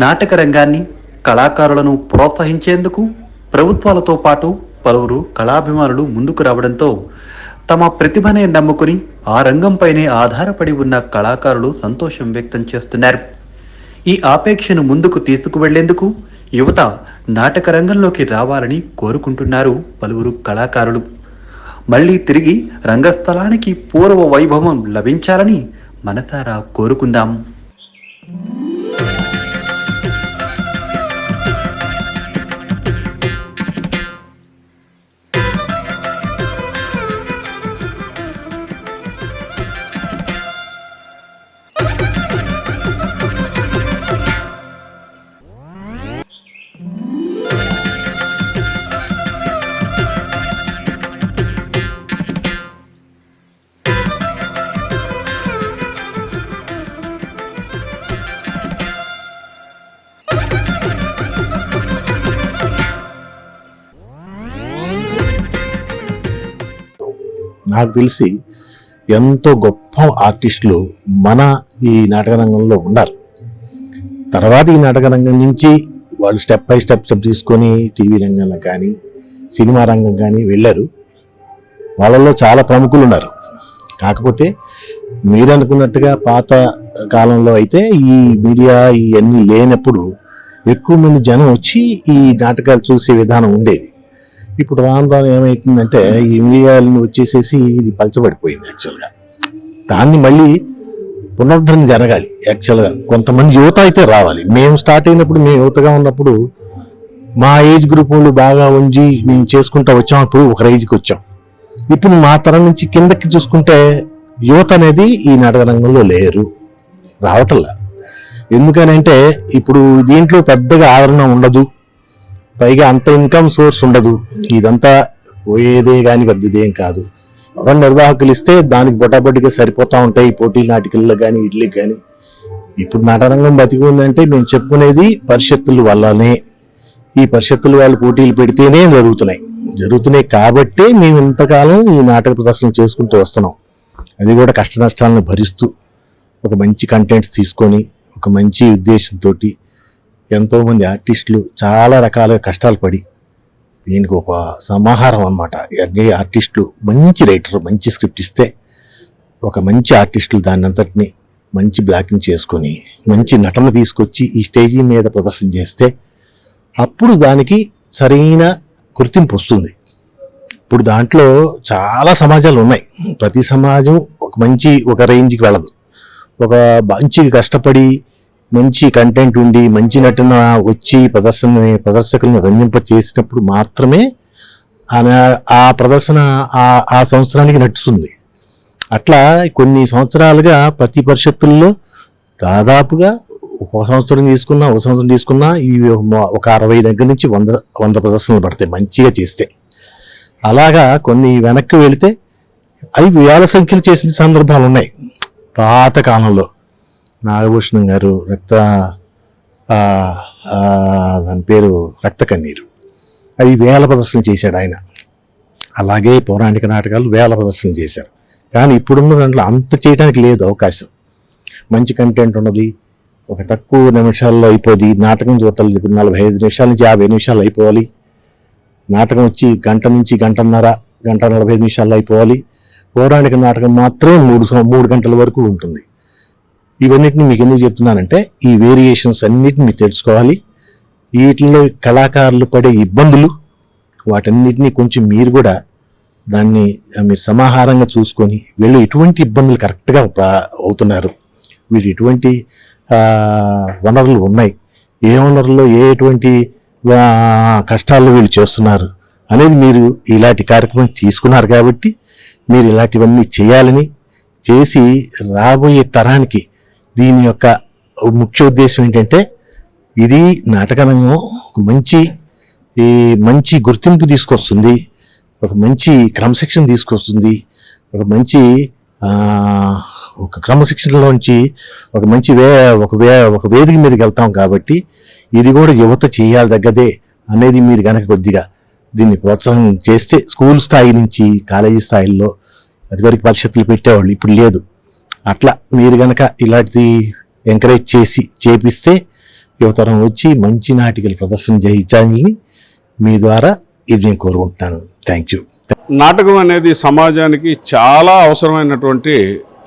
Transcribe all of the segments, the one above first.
నాటక రంగాన్ని కళాకారులను ప్రోత్సహించేందుకు ప్రభుత్వాలతో పాటు పలువురు కళాభిమానులు ముందుకు రావడంతో తమ ప్రతిభనే నమ్ముకుని ఆ రంగంపైనే ఆధారపడి ఉన్న కళాకారులు సంతోషం వ్యక్తం చేస్తున్నారు. ఈ ఆపేక్షను ముందుకు తీసుకువెళ్ళేందుకు యువత నాటక రంగంలోకి రావాలని కోరుకుంటున్నారు పలువురు కళాకారులు. మళ్ళీ తిరిగి రంగస్థలానికి పూర్వ వైభవం లభించాలని మనసారా కోరుకుందాం. నాకు తెలిసి ఎంతో గొప్ప ఆర్టిస్టులు మన ఈ నాటక రంగంలో ఉన్నారు. తర్వాత ఈ నాటక రంగం నుంచి వాళ్ళు స్టెప్ బై స్టెప్ స్టెప్ తీసుకొని టీవీ రంగంలో కానీ సినిమా రంగం కానీ వెళ్ళారు. వాళ్ళలో చాలా ప్రముఖులు ఉన్నారు. కాకపోతే మీరు అనుకున్నట్టుగా పాత కాలంలో అయితే ఈ మీడియా ఇవన్నీ లేనప్పుడు ఎక్కువ మంది జనం వచ్చి ఈ నాటకాలు చూసే విధానం ఉండేది. ఇప్పుడు రాను రాను ఏమవుతుందంటే ఈ మీడియాలను వచ్చేసేసి ఇది పలచబడిపోయింది యాక్చువల్గా దాన్ని మళ్ళీ పునరుద్ధరణ జరగాలి యాక్చువల్గా కొంతమంది యువత అయితే రావాలి. మేము స్టార్ట్ అయినప్పుడు మేము యువతగా ఉన్నప్పుడు మా ఏజ్ గ్రూప్ వాళ్ళు బాగా ఉంచి మేము చేసుకుంటా వచ్చాం అప్పుడు ఒక రేజ్కి వచ్చాం. ఇప్పుడు మా తరం నుంచి కిందకి చూసుకుంటే యువత అనేది ఈ నాటక రంగంలో లేరు రావటంలా ఎందుకనంటే ఇప్పుడు దీంట్లో పెద్దగా ఆదరణ ఉండదు. పైగా అంత ఇన్కమ్ సోర్స్ ఉండదు. ఇదంతా పోయేదే కానీ పెద్దదేం కాదు. ఎవరైనా నిర్వాహకులు ఇస్తే దానికి బొటాబొటిగా సరిపోతూ ఉంటాయి పోటీ నాటికల్లో కానీ వీటికి కానీ ఇప్పుడు నాటరంగం బతికి ఉందంటే మేము చెప్పుకునేది పరిషత్తుల వల్లనే. ఈ పరిషత్తుల వాళ్ళు పోటీలు పెడితేనే జరుగుతున్నాయి. జరుగుతున్నాయి కాబట్టే మేము ఇంతకాలం ఈ నాటక ప్రదర్శన చేసుకుంటూ వస్తున్నాం. అది కూడా కష్ట నష్టాలను భరిస్తూ ఒక మంచి కంటెంట్స్ తీసుకొని ఒక మంచి ఉద్దేశంతో ఎంతోమంది ఆర్టిస్టులు చాలా రకాల కష్టాలు పడి దీనికి ఒక సమాహారం అన్నమాట. అన్ని ఆర్టిస్టులు మంచి రైటర్ మంచి స్క్రిప్ట్ ఇస్తే ఒక మంచి ఆర్టిస్టులు దాన్ని అంతటిని మంచి బ్లాకింగ్ చేసుకొని మంచి నటన తీసుకొచ్చి ఈ స్టేజీ మీద ప్రదర్శన చేస్తే అప్పుడు దానికి సరైన గుర్తింపు వస్తుంది. ఇప్పుడు దాంట్లో చాలా సమాజాలు ఉన్నాయి. ప్రతి సమాజం ఒక మంచి ఒక రేంజ్కి వెళ్ళదు. ఒక మంచి కష్టపడి మంచి కంటెంట్ ఉండి మంచి నటన వచ్చి ప్రదర్శన ప్రదర్శకులను రంజింప చేసినప్పుడు మాత్రమే ఆ ఆ ప్రదర్శన ఆ ఆ సంవత్సరానికి నడుస్తుంది. అట్లా కొన్ని సంవత్సరాలుగా ప్రతి పరిషత్తుల్లో దాదాపుగా ఒక సంవత్సరం తీసుకున్నా ఒక సంవత్సరం తీసుకున్నా ఇవి ఒక అరవై దగ్గర నుంచి వంద వంద ప్రదర్శనలు పడతాయి మంచిగా చేస్తే. అలాగా కొన్ని వెనక్కి వెళితే అవి వేల సంఖ్యలు చేసిన సందర్భాలు ఉన్నాయి. పాత కాలంలో. నాగభూషణం గారు రక్త దాని పేరు రక్త కన్నీరు. అది వేల ప్రదర్శన చేశాడు ఆయన. అలాగే పౌరాణిక నాటకాలు వేల ప్రదర్శన చేశారు. కానీ ఇప్పుడున్న దాంట్లో అంత చేయడానికి లేదు అవకాశం. మంచి కంటెంట్ ఉన్నది. ఒక తక్కువ నిమిషాల్లో అయిపోద్ది నాటకం చూడాలి ఇప్పుడు నలభై ఐదు నిమిషాల నుంచి యాభై నిమిషాలు అయిపోవాలి. నాటకం వచ్చి గంట నుంచి గంటన్నర గంట నలభై ఐదు నిమిషాల్లో అయిపోవాలి. పౌరాణిక నాటకం మాత్రం మూడు మూడు గంటల వరకు ఉంటుంది. ఇవన్నిటిని మీకు ఎందుకు చెప్తున్నానంటే ఈ వేరియేషన్స్ అన్నిటిని తెలుసుకోవాలి. వీటిలో కళాకారులు పడే ఇబ్బందులు వాటన్నిటిని కొంచెం మీరు కూడా దాన్ని మీరు సమాహారంగా చూసుకొని వీళ్ళు ఎటువంటి ఇబ్బందులు కరెక్ట్గా అవుతున్నారు. వీళ్ళు ఎటువంటి వనరులు ఉన్నాయి. ఏ వనరుల్లో ఏ ఎటువంటి కష్టాల్లో కష్టాలు వీళ్ళు చేస్తున్నారు అనేది మీరు ఇలాంటి కార్యక్రమం తీసుకున్నారు కాబట్టి మీరు ఇలాంటివన్నీ చేయాలని చేసి రాబోయే తరానికి దీని యొక్క ముఖ్య ఉద్దేశం ఏంటంటే ఇది నాటకరంగం ఒక మంచి ఈ మంచి గుర్తింపు తీసుకొస్తుంది ఒక మంచి క్రమశిక్షణ తీసుకొస్తుంది ఒక మంచి ఒక ఒక క్రమశిక్షణలోంచి ఒక మంచి వే ఒక వే ఒక వేదిక మీదకి వెళ్తాం కాబట్టి ఇది కూడా యువత చేయాలి తగ్గదే అనేది మీరు కనుక కొద్దిగా దీన్ని ప్రోత్సాహం చేస్తే స్కూల్ స్థాయి నుంచి కాలేజీ స్థాయిల్లో అదివరకు పరిషత్తులు పెట్టేవాళ్ళు ఇప్పుడు లేదు. అట్లా మీరు కనుక ఇలాంటిది ఎంకరేజ్ చేసి చేపిస్తే యువతరం వచ్చి మంచి నాటికలు ప్రదర్శన చేయించాలని మీ ద్వారా ఇది నేను కోరుకుంటున్నాను. థ్యాంక్ యూ నాటకం అనేది సమాజానికి చాలా అవసరమైనటువంటి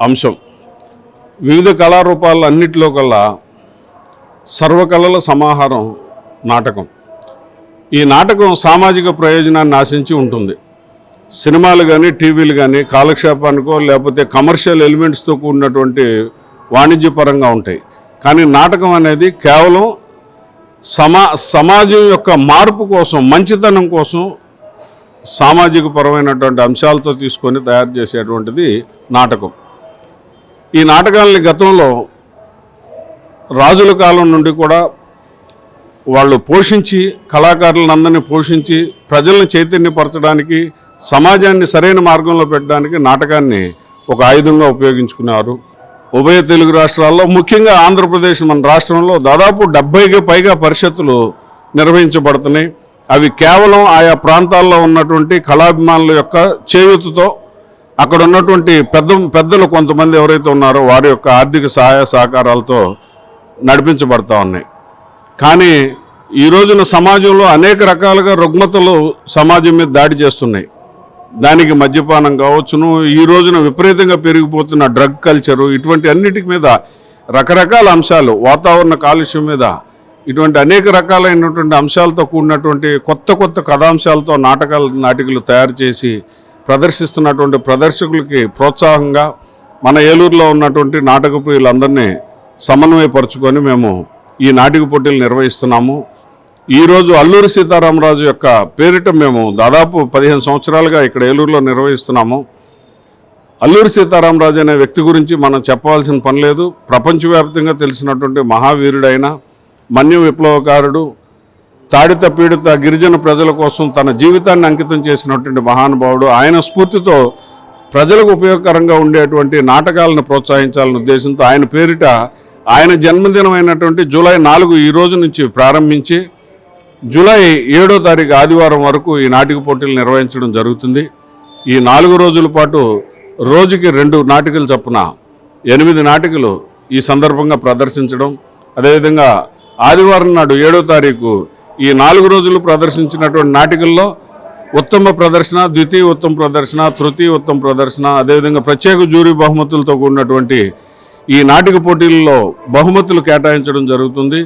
అంశం. వివిధ కళారూపాలు అన్నిటిలో కల్లా సర్వకళల సమాహారం నాటకం. ఈ నాటకం సామాజిక ప్రయోజనాన్ని ఆశించి ఉంటుంది. సినిమాలు కానీ టీవీలు కానీ కాలక్షేపానికో లేకపోతే కమర్షియల్ ఎలిమెంట్స్తో కూడినటువంటి వాణిజ్యపరంగా ఉంటాయి. కానీ నాటకం అనేది కేవలం సమా సమాజం యొక్క మార్పు కోసం మంచితనం కోసం సామాజిక పరమైనటువంటి అంశాలతో తీసుకొని తయారు చేసేటువంటిది నాటకం. ఈ నాటకాలని గతంలో రాజుల కాలం నుండి కూడా వాళ్ళు పోషించి కళాకారులందరినీ పోషించి ప్రజలను చైతన్యపరచడానికి సమాజాన్ని సరైన మార్గంలో పెట్టడానికి నాటకాన్ని ఒక ఆయుధంగా ఉపయోగించుకున్నారు. ఉభయ తెలుగు రాష్ట్రాల్లో ముఖ్యంగా ఆంధ్రప్రదేశ్ మన రాష్ట్రంలో దాదాపు డెబ్బైకి పైగా పరిషత్తులు నిర్వహించబడుతున్నాయి. అవి కేవలం ఆయా ప్రాంతాల్లో ఉన్నటువంటి కళాభిమానుల యొక్క చేయూతతో అక్కడ ఉన్నటువంటి పెద్ద పెద్దలు కొంతమంది ఎవరైతే ఉన్నారో వారి యొక్క ఆర్థిక సహాయ సహకారాలతో నడిపించబడతా ఉన్నాయి. కానీ ఈ రోజున సమాజంలో అనేక రకాలుగా రుగ్మతలు సమాజం మీద దాడి చేస్తున్నాయి. దానికి మద్యపానం కావచ్చును. ఈ రోజున విపరీతంగా పెరిగిపోతున్న డ్రగ్ కల్చరు ఇటువంటి అన్నిటి మీద రకరకాల అంశాలు వాతావరణ కాలుష్యం మీద ఇటువంటి అనేక రకాలైనటువంటి అంశాలతో కూడినటువంటి కొత్త కొత్త కథాంశాలతో నాటకాలు నాటికలు తయారు చేసి ప్రదర్శిస్తున్నటువంటి ప్రదర్శకులకి ప్రోత్సాహంగా మన ఏలూరులో ఉన్నటువంటి నాటక ప్రియులందరినీ సమన్వయపరుచుకొని మేము ఈ నాటిక పోటీలు నిర్వహిస్తున్నాము. ఈరోజు అల్లూరి సీతారామరాజు యొక్క పేరిట మేము దాదాపు పదిహేను సంవత్సరాలుగా ఇక్కడ ఏలూరులో నిర్వహిస్తున్నాము. అల్లూరి సీతారామరాజు అనే వ్యక్తి గురించి మనం చెప్పవలసిన పని లేదు. ప్రపంచవ్యాప్తంగా తెలిసినటువంటి మహావీరుడైన మన్య విప్లవకారుడు తాడిత పీడిత గిరిజన ప్రజల కోసం తన జీవితాన్ని అంకితం చేసినటువంటి మహానుభావుడు ఆయన స్ఫూర్తితో ప్రజలకు ఉపయోగకరంగా ఉండేటువంటి నాటకాలను ప్రోత్సహించాలనే ఉద్దేశంతో ఆయన పేరిట ఆయన జన్మదినమైనటువంటి జూలై నాలుగు ఈ రోజు నుంచి ప్రారంభించి జూలై ఏడో తారీఖు ఆదివారం వరకు ఈ నాటిక పోటీలు నిర్వహించడం జరుగుతుంది. ఈ నాలుగు రోజుల పాటు రోజుకి రెండు నాటికలు చొప్పున ఎనిమిది నాటికలు ఈ సందర్భంగా ప్రదర్శించడం అదేవిధంగా ఆదివారం నాడు ఏడో తారీఖు ఈ నాలుగు రోజులు ప్రదర్శించినటువంటి నాటికల్లో ఉత్తమ ప్రదర్శన ద్వితీయ ఉత్తమ ప్రదర్శన తృతీయ ఉత్తమ ప్రదర్శన అదేవిధంగా ప్రత్యేక జూరీ బహుమతులతో కూడినటువంటి ఈ నాటిక పోటీల్లో బహుమతులు కేటాయించడం జరుగుతుంది.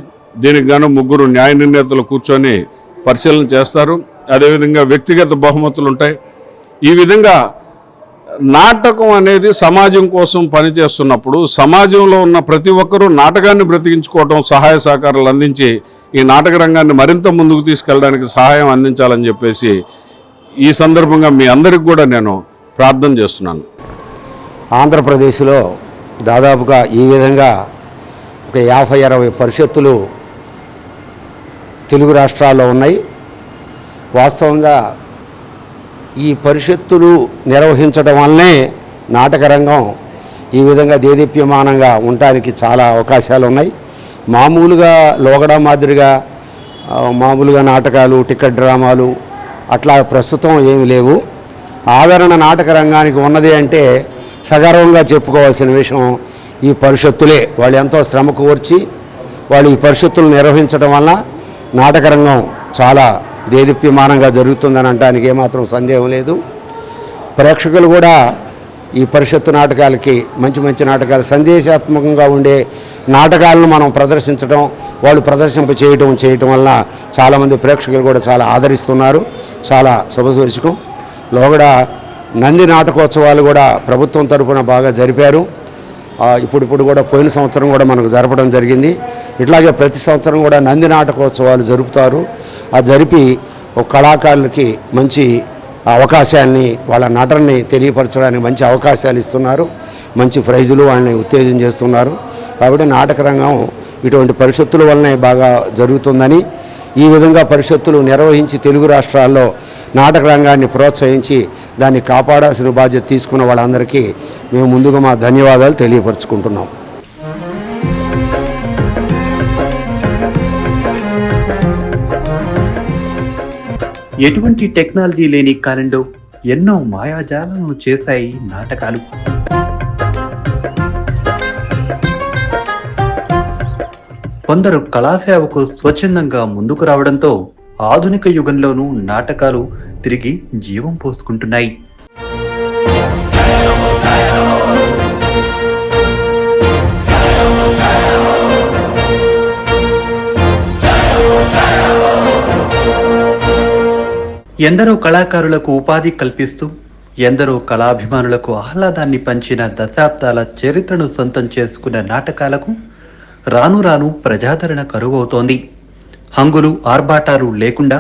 దీనికి గాను ముగ్గురు న్యాయ నిర్ణేతలు కూర్చొని పరిశీలన చేస్తారు. అదేవిధంగా వ్యక్తిగత బహుమతులు ఉంటాయి. ఈ విధంగా నాటకం అనేది సమాజం కోసం పనిచేస్తున్నప్పుడు సమాజంలో ఉన్న ప్రతి ఒక్కరూ నాటకాన్ని బ్రతికించుకోవడం సహాయ సహకారాలు అందించి ఈ నాటక రంగాన్ని మరింత ముందుకు తీసుకెళ్ళడానికి సహాయం అందించాలని చెప్పేసి ఈ సందర్భంగా మీ అందరికి కూడా నేను ప్రార్థన చేస్తున్నాను. ఆంధ్రప్రదేశ్లో దాదాపుగా ఈ విధంగా ఒక యాభై అరవై పరిషత్తులు తెలుగు రాష్ట్రాల్లో ఉన్నాయి. వాస్తవంగా ఈ పరిషత్తులు నిర్వహించడం వల్లనే నాటకరంగం ఈ విధంగా దేదీప్యమానంగా ఉండటానికి చాలా అవకాశాలు ఉన్నాయి. మామూలుగా లోగడ మాదిరిగా మామూలుగా నాటకాలు టికెట్ డ్రామాలు అట్లా ప్రస్తుతం ఏమి లేవు. ఆదరణ నాటక రంగానికి ఉన్నది అంటే సగర్వంగా చెప్పుకోవాల్సిన విషయం ఈ పరిషత్తులే. వాళ్ళు ఎంతో శ్రమ కోర్చి వాళ్ళు ఈ పరిషత్తులు నిర్వహించడం వల్ల నాటకరంగం చాలా దేదీప్యమానంగా జరుగుతుందని అనడానికి ఏమాత్రం సందేహం లేదు. ప్రేక్షకులు కూడా ఈ పరిషత్తు నాటకాలకి మంచి మంచి నాటకాలు సందేశాత్మకంగా ఉండే నాటకాలను మనం ప్రదర్శించడం వాళ్ళు ప్రదర్శింప చేయటం చేయటం వల్ల చాలామంది ప్రేక్షకులు కూడా చాలా ఆదరిస్తున్నారు. చాలా శుభసూచకం లోగడ నంది నాటకోత్సవాలు కూడా ప్రభుత్వం తరఫున బాగా జరిపారు. ఇప్పుడు ఇప్పుడు కూడా పోయిన సంవత్సరం కూడా మనకు జరపడం జరిగింది. ఇట్లాగే ప్రతి సంవత్సరం కూడా నంది నాటకోత్సవాలు జరుపుతారు. ఆ జరిపి ఒక కళాకారులకి మంచి అవకాశాన్ని వాళ్ళ నటనని తెలియపరచడానికి మంచి అవకాశాలు ఇస్తున్నారు. మంచి ప్రైజులు వాళ్ళని ఉత్తేజం చేస్తున్నారు. కాబట్టి నాటక రంగం ఇటువంటి పరిషత్తుల వల్లనే బాగా జరుగుతుందని ఈ విధంగా పరిషత్తులు నిర్వహించి తెలుగు రాష్ట్రాల్లో నాటక రంగాన్ని ప్రోత్సహించి దాన్ని కాపాడాల్సిన బాధ్యత తీసుకున్న వాళ్ళందరికీ మేము ముందుగా మా ధన్యవాదాలు తెలియపరుచుకుంటున్నాం. ఎటువంటి టెక్నాలజీ లేని కాలంలో ఎన్నో మాయాజాలను చేశాయి నాటకాలు. కొందరు కళాసేవకు స్వచ్ఛందంగా ముందుకు రావడంతో ఆధునిక యుగంలోనూ నాటకాలు తిరిగి జీవం పోసుకుంటున్నాయి. ఎందరో కళాకారులకు ఉపాధి కల్పిస్తూ ఎందరో కళాభిమానులకు ఆహ్లాదాన్ని పంచిన దశాబ్దాల చరిత్రను సొంతం చేసుకున్న నాటకాలకు రాను రాను ప్రజాదరణ కరువవుతోంది. హంగులు ఆర్భాటాలు లేకుండా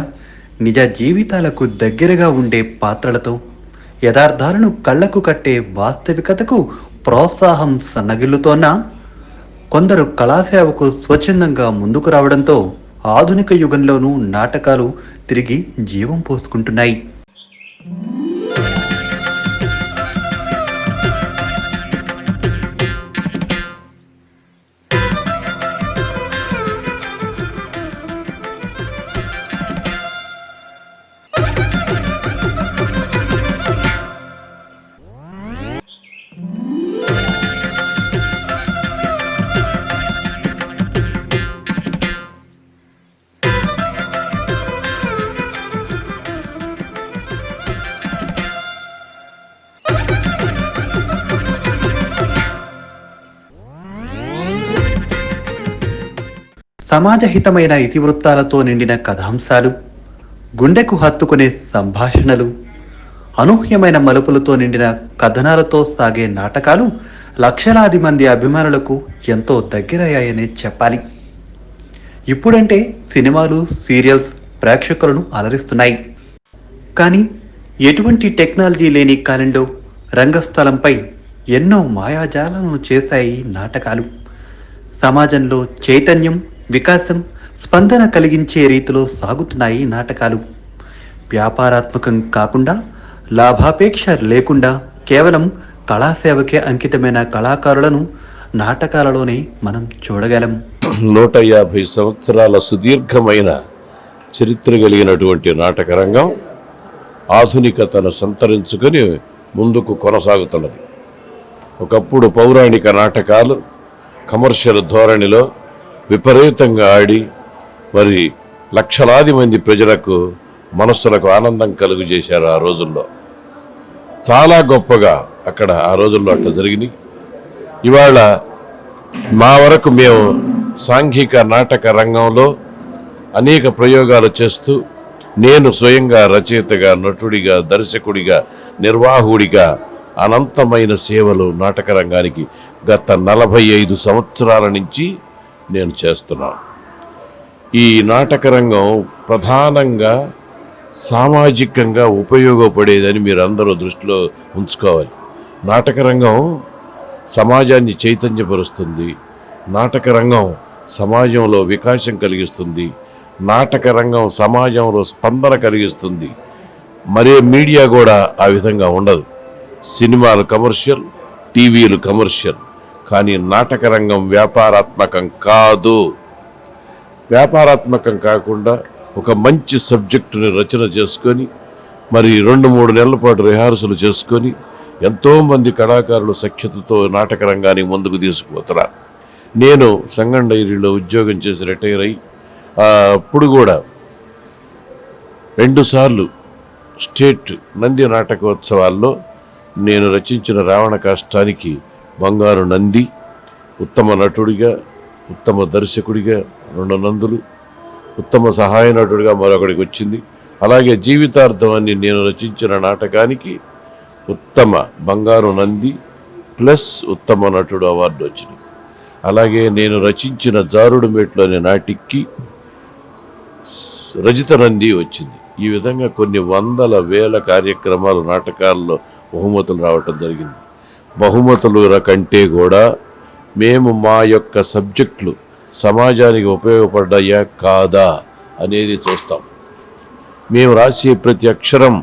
నిజ జీవితాలకు దగ్గరగా ఉండే పాత్రలతో యథార్థాలను కళ్ళకు కట్టే వాస్తవికతకు ప్రోత్సాహం సన్నగిల్లుతోన కొందరు కళాసేవకు స్వచ్ఛందంగా ముందుకు రావడంతో ఆధునిక యుగంలోనూ నాటకాలు తిరిగి జీవం పోసుకుంటున్నాయి. సమాజహితమైన ఇతివృత్తాలతో నిండిన కథాంశాలు గుండెకు హత్తుకునే సంభాషణలు అనూహ్యమైన మలుపులతో నిండిన కథనాలతో సాగే నాటకాలు లక్షలాది మంది అభిమానులకు ఎంతో దగ్గరయ్యాయనే చెప్పాలి. ఇప్పుడంటే సినిమాలు సీరియల్స్ ప్రేక్షకులను అలరిస్తున్నాయి. కానీ ఎటువంటి టెక్నాలజీ లేని కాలంలో రంగస్థలంపై ఎన్నో మాయాజాలను చేశాయి నాటకాలు. సమాజంలో చైతన్యం వికాసం స్పందన కలిగించే రీతిలో సాగుతున్నాయి నాటకాలు. వ్యాపారాత్మకం కాకుండా లాభాపేక్ష లేకుండా కేవలం కళాసేవకే అంకితమైన కళాకారులను నాటకాలలోనే మనం చూడగలం. నూట యాభై సంవత్సరాల సుదీర్ఘమైన చరిత్ర కలిగినటువంటి నాటక రంగం ఆధునికతను సంతరించుకొని ముందుకు కొనసాగుతున్నది. ఒకప్పుడు పౌరాణిక నాటకాలు కమర్షియల్ ధోరణిలో విపరీతంగా ఆడి మరి లక్షలాది మంది ప్రజలకు మనస్సులకు ఆనందం కలుగు చేశారు ఆ రోజుల్లో. చాలా గొప్పగా అక్కడ ఆ రోజుల్లో అట్లా జరిగినాయి. ఇవాళ మా వరకు మేము సాంఘిక నాటక రంగంలో అనేక ప్రయోగాలు చేస్తూ నేను స్వయంగా రచయితగా నటుడిగా దర్శకుడిగా నిర్వాహకుడిగా అనంతమైన సేవలు నాటక రంగానికి గత నలభై ఐదు సంవత్సరాల నుంచి నేను చేస్తున్నాను ఈ నాటక రంగం ప్రధానంగా సామాజికంగా ఉపయోగపడేదని మీరు అందరూ దృష్టిలో ఉంచుకోవాలి. నాటక రంగం సమాజాన్ని చైతన్యపరుస్తుంది. నాటక రంగం సమాజంలో వికాసం కలిగిస్తుంది. నాటక రంగం సమాజంలో స్పందన కలిగిస్తుంది. మరే మీడియా కూడా ఆ విధంగా ఉండదు. సినిమాలు కమర్షియల్ టీవీలు కమర్షియల్. కానీ నాటక రంగం వ్యాపారాత్మకం కాదు. వ్యాపారాత్మకం కాకుండా ఒక మంచి సబ్జెక్టుని రచన చేసుకొని మరి రెండు మూడు నెలల పాటు రిహార్సలు చేసుకొని ఎంతోమంది కళాకారులు సఖ్యతతో నాటక రంగాన్ని ముందుకు తీసుకుపోతున్నారు. నేను సంగం డైరీలో ఉద్యోగం చేసి రిటైర్ అయ్యి అప్పుడు కూడా రెండుసార్లు స్టేట్ నంది నాటకోత్సవాల్లో నేను రచించిన రావణ కాష్టానికి బంగారు నంది ఉత్తమ నటుడిగా ఉత్తమ దర్శకుడిగా రెండు నందులు ఉత్తమ సహాయ నటుడిగా మరొకడికి వచ్చింది. అలాగే జీవితార్థం అని నేను రచించిన నాటకానికి ఉత్తమ బంగారు నంది ప్లస్ ఉత్తమ నటుడు అవార్డు వచ్చింది. అలాగే నేను రచించిన జారుడు మెట్లు అనే నాటికి రజిత నంది వచ్చింది. ఈ విధంగా కొన్ని వందల వేల కార్యక్రమాలు నాటకాల్లో బహుమతులు రావటం జరిగింది. బహుమతుల కంటే కూడా మేము మా యొక్క సబ్జెక్టులు సమాజానికి ఉపయోగపడ్డాయా కాదా అనేది చూస్తాం. మేము రాసే ప్రతి అక్షరం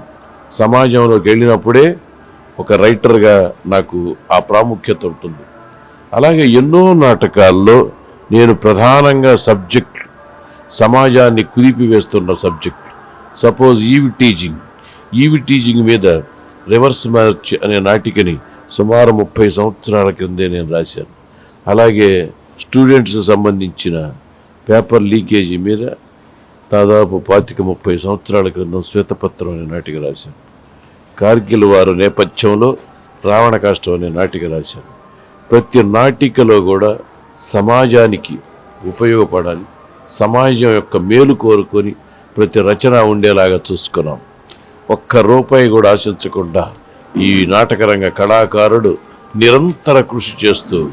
సమాజంలోకి వెళ్ళినప్పుడే ఒక రైటర్గా నాకు ఆ ప్రాముఖ్యత ఉంటుంది. అలాగే ఎన్నో నాటకాల్లో నేను ప్రధానంగా సబ్జెక్ట్ సమాజాన్ని కుదిపివేస్తున్న subject suppose eve teasing eve teasing మీద రివర్స్ మ్యాచ్ అనే నాటికని సుమారు ముప్పై సంవత్సరాల క్రిందే నేను రాశాను. అలాగే స్టూడెంట్స్ సంబంధించిన పేపర్ లీకేజీ మీద దాదాపు పాతిక ముప్పై సంవత్సరాల క్రితం శ్వేతపత్రం అనే నాటిక రాశాను. కార్గిల్ వారు నేపథ్యంలో రావణకాష్టం అనే నాటిక రాశాను. ప్రతి నాటికలో కూడా సమాజానికి ఉపయోగపడాలి సమాజం యొక్క మేలు కోరుకొని ప్రతి రచన ఉండేలాగా చూసుకున్నాం. ఒక్క రూపాయి కూడా ఆశించకుండా ఈ నాటకరంగ కళాకారుడు నిరంతర కృషి చేస్తూ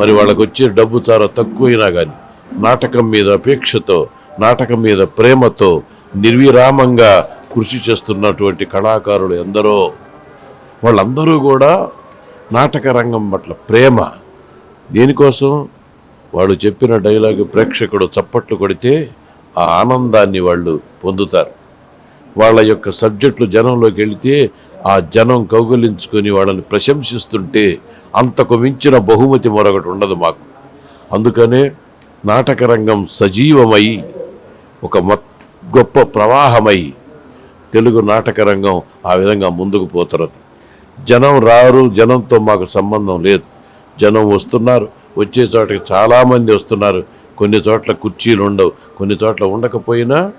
మరి వాళ్ళకు వచ్చే డబ్బు చాలా తక్కువైనా కానీ నాటకం మీద అపేక్షతో నాటకం మీద ప్రేమతో నిర్విరామంగా కృషి చేస్తున్నటువంటి కళాకారులు ఎందరో. వాళ్ళందరూ కూడా నాటక రంగం పట్ల ప్రేమ. దేనికోసం వాళ్ళు చెప్పిన డైలాగ్ ప్రేక్షకుడు చప్పట్లు కొడితే ఆ ఆనందాన్ని వాళ్ళు పొందుతారు. వాళ్ళ యొక్క సబ్జెక్టులు జనంలోకి వెళితే ఆ జనం కౌగులించుకొని వాళ్ళని ప్రశంసిస్తుంటే అంతకు మించిన బహుమతి మరొకటి ఉండదు మాకు. అందుకనే నాటకరంగం సజీవమై ఒక మొ- గొప్ప ప్రవాహమై తెలుగు నాటకరంగం ఆ విధంగా ముందుకు పోతున్నది. జనం రారు జనంతో మాకు సంబంధం లేదు. జనం వస్తున్నారు వచ్చే చోటకి చాలామంది వస్తున్నారు. కొన్ని చోట్ల కుర్చీలు ఉండవు కొన్ని చోట్ల ఉండకపోయినా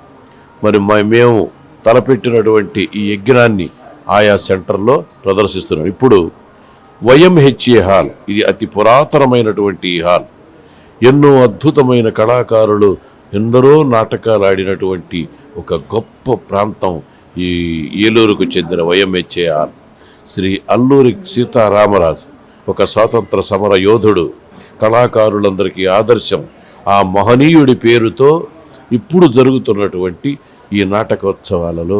మరి మేము తలపెట్టినటువంటి ఈ యజ్ఞాన్ని ఆయా సెంటర్లో ప్రదర్శిస్తున్నారు. ఇప్పుడు వైఎంహెచ్ఏ హాల్ ఇది అతి పురాతనమైనటువంటి ఈ హాల్. ఎన్నో అద్భుతమైన కళాకారులు ఎందరో నాటకాలు ఆడినటువంటి ఒక గొప్ప ప్రాంతం ఈ ఏలూరుకు చెందిన వైఎంహెచ్ఏ హాల్. శ్రీ అల్లూరి సీతారామరాజు ఒక స్వాతంత్ర సమర యోధుడు కళాకారులందరికీ ఆదర్శం. ఆ మహనీయుడి పేరుతో ఇప్పుడు జరుగుతున్నటువంటి ఈ నాటకోత్సవాలలో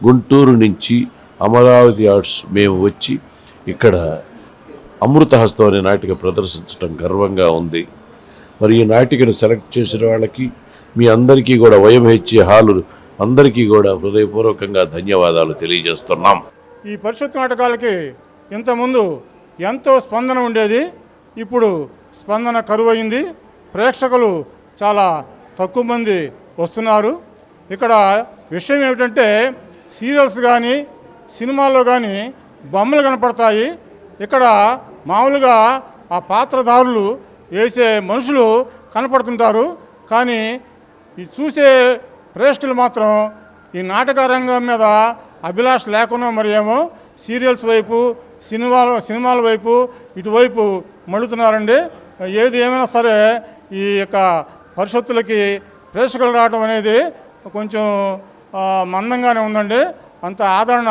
గుంటూరు నుంచి అమరావతి ఆర్ట్స్ మేము వచ్చి ఇక్కడ అమృతహస్తం అనే నాటిక ప్రదర్శించడం గర్వంగా ఉంది. మరి ఈ నాటికను సెలెక్ట్ చేసిన వాళ్ళకి మీ అందరికీ కూడా వయంహెచ్చి హాలు అందరికీ కూడా హృదయపూర్వకంగా ధన్యవాదాలు తెలియజేస్తున్నాం. ఈ పరిషత్ నాటకాలకి ఇంతకుముందు ఎంతో స్పందన ఉండేది. ఇప్పుడు స్పందన కరువైంది. ప్రేక్షకులు చాలా తక్కువ మంది వస్తున్నారు. ఇక్కడ విషయం ఏమిటంటే సీరియల్స్ కానీ సినిమాల్లో కానీ బొమ్మలు కనపడతాయి. ఇక్కడ మామూలుగా ఆ పాత్రధారులు వేసే మనుషులు కనపడుతుంటారు. కానీ ఈ చూసే ప్రేక్షకులు మాత్రం ఈ నాటక రంగం మీద అభిలాష లేకుండా మరి ఏమో సీరియల్స్ వైపు సినిమాల సినిమాల వైపు ఇటువైపు మళ్ళుతున్నారండి. ఏది ఏమైనా సరే ఈ యొక్క పరిషత్తులకి ప్రేక్షకులు రావడం అనేది కొంచెం మందంగానే ఉందండి. అంత ఆదరణ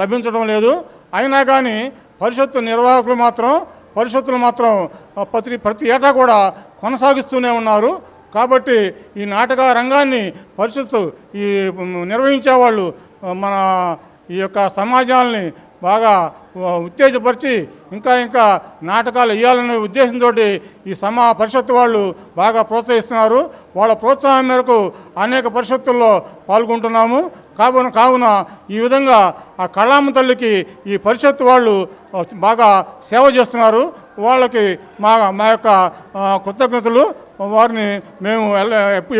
లభించడం లేదు. అయినా కానీ పరిషత్తు నిర్వాహకులు మాత్రం పరిషత్తులు మాత్రం ప్రతి ప్రతి ఏటా కూడా కొనసాగిస్తూనే ఉన్నారు. కాబట్టి ఈ నాటక రంగాన్ని పరిషత్తు ఈ నిర్వహించేవాళ్ళు నిర్వహించే వాళ్ళు మన ఈ యొక్క సమాజాలని బాగా ఉత్తేజపరిచి ఇంకా ఇంకా నాటకాలు వేయాలనే ఉద్దేశంతో ఈ సమా పరిషత్తు వాళ్ళు బాగా ప్రోత్సహిస్తున్నారు. వాళ్ళ ప్రోత్సాహం మేరకు అనేక పరిషత్తుల్లో పాల్గొంటున్నాము. కావున కావున ఈ విధంగా ఆ కళామ తల్లికి ఈ పరిషత్తు వాళ్ళు బాగా సేవ చేస్తున్నారు. వాళ్ళకి మా మా యొక్క కృతజ్ఞతలు. వారిని మేము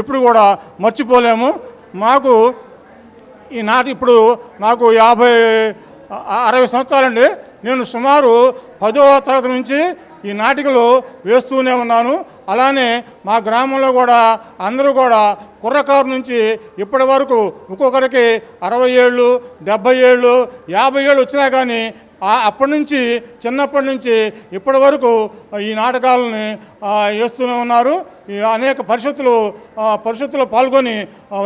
ఎప్పుడు కూడా మర్చిపోలేము. మాకు ఈ నాటి ఇప్పుడు నాకు యాభై అరవై సంవత్సరాలండి. నేను సుమారు పదో తరగతి నుంచి ఈ నాటికలు వేస్తూనే ఉన్నాను. అలానే మా గ్రామంలో కూడా అందరూ కూడా కుర్రకారు నుంచి ఇప్పటి వరకు ఒక్కొక్కరికి అరవై ఏళ్ళు డెబ్భై ఏళ్ళు యాభై ఏళ్ళు వచ్చినా కానీ అప్పటి నుంచి చిన్నప్పటి నుంచి ఇప్పటి వరకు ఈ నాటకాలని వేస్తూనే ఉన్నారు. అనేక పరిషత్తులు పరిషత్తులో పాల్గొని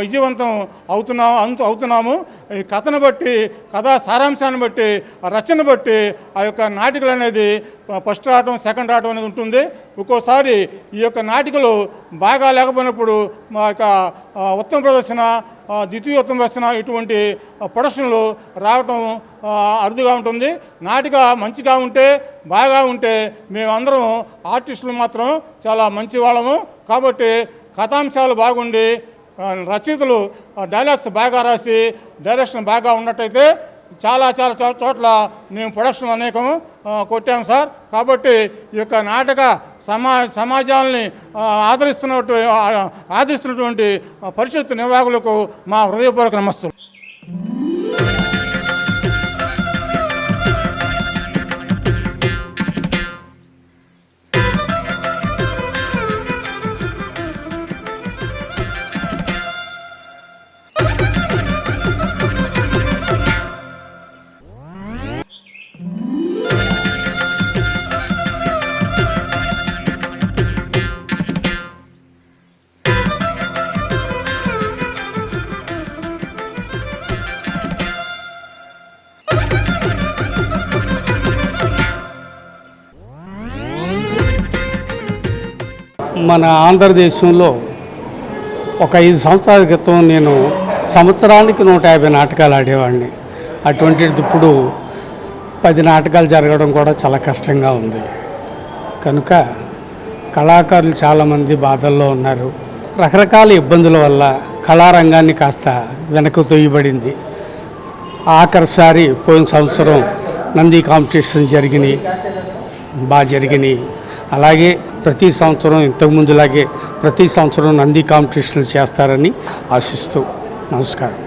విజయవంతం అవుతున్నాము అంతు అవుతున్నాము. ఈ కథను బట్టి కథా సారాంశాన్ని బట్టి రచన బట్టి ఆ యొక్క నాటికలు అనేది ఫస్ట్ రావటం సెకండ్ రావటం అనేది ఉంటుంది. ఒక్కోసారి ఈ యొక్క నాటికలు బాగా లేకపోయినప్పుడు మా యొక్క ఉత్తమ ప్రదర్శన ద్వితీయోత్తమ ద్వితీయ ఉత్తమ ప్రదర్శన ఇటువంటి ప్రొడక్షన్లు రావటం అరుదుగా ఉంటుంది. నాటిక మంచిగా ఉంటే బాగా ఉంటే మేమందరం ఆర్టిస్టులు మాత్రం చాలా మంచి వాళ్ళము కాబట్టి కథాంశాలు బాగుండి రచయితలు డైలాగ్స్ బాగా రాసి డైరెక్షన్ బాగా ఉన్నట్టయితే చాలా చాలా చోట్ల మేము ప్రొడక్షన్ అనేకం కొట్టాము సార్. కాబట్టి ఈ యొక్క నాటక సమా సమాజాలని ఆదరిస్తున్న ఆదరిస్తున్నటువంటి పరిషత్ నిర్వాహకులకు మా హృదయపూర్వక నమస్తులు మన ఆంధ్రదేశంలో ఒక ఐదు సంవత్సరాల క్రితం నేను సంవత్సరానికి నూట యాభై నాటకాలు ఆడేవాడిని. అటువంటిది ఇప్పుడు పది నాటకాలు జరగడం కూడా చాలా కష్టంగా ఉంది. కనుక కళాకారులు చాలామంది బాధల్లో ఉన్నారు. రకరకాల ఇబ్బందుల వల్ల కళారంగాన్ని కాస్త వెనక్కు తొయ్యబడింది ఆఖరిసారి పోయిన సంవత్సరం నంది కాంపిటీషన్ జరిగినాయి. బాగా జరిగినాయి. అలాగే ప్రతి సంవత్సరం ఇంతకుముందులాగే ప్రతి సంవత్సరం నంది కాంపిటీషన్లు చేస్తారని ఆశిస్తూ నమస్కారం.